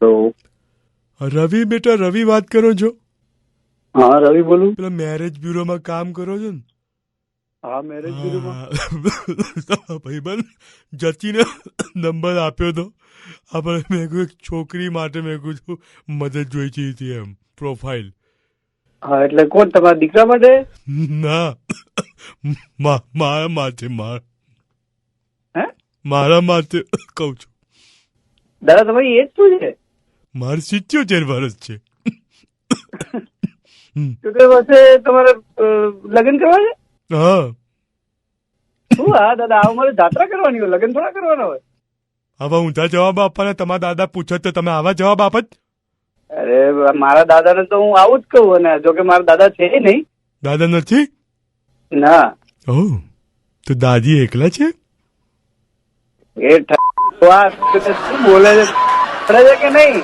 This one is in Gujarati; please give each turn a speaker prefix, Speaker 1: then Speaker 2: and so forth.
Speaker 1: તો
Speaker 2: રવિ બેટા રવિ વાત કરો છો?
Speaker 1: હા રવિ બોલું.
Speaker 2: પેલા મેરેજ બ્યુરોમાં કામ કરો છો ને?
Speaker 1: હા મેરેજ બ્યુરોમાં.
Speaker 2: ભાઈબંધ જતીને નંબર આપ્યો તો. આપણે મેં કહ્યું એક છોકરી માટે મેં કીધું મદદ જોઈતી હતી એમ પ્રોફાઇલ
Speaker 1: હા એટલે કોણ તમારા દીકરા માટે?
Speaker 2: ના. મા- મારા માટે માર.
Speaker 1: હે?
Speaker 2: મારા માટે કહું છું.
Speaker 1: દાદા તમારી એજ શું છે?
Speaker 2: મારે સિત્યોતેર વર્ષ છે.
Speaker 1: સિત્યોતેર વર્ષે તમારે લગ્ન કરવા છે?
Speaker 2: હા.
Speaker 1: શું? હા દાદા આ મારે જાત્રા કરવાની હોય લગ્ન થોડા કરવાના હોય.
Speaker 2: હવે ઊંધા જવાબ આપવાના તમારા દાદા પૂછે તો તમે આવા જવાબ આપત
Speaker 1: અરે મારા દાદાને તો હું આવું જ કહું અને જો કે મારા દાદા છે નહીં.
Speaker 2: દાદા નથી?
Speaker 1: ના.
Speaker 2: ઓ તો દાદી એકલા છે?
Speaker 1: એ શું બોલે છે કે નહીં?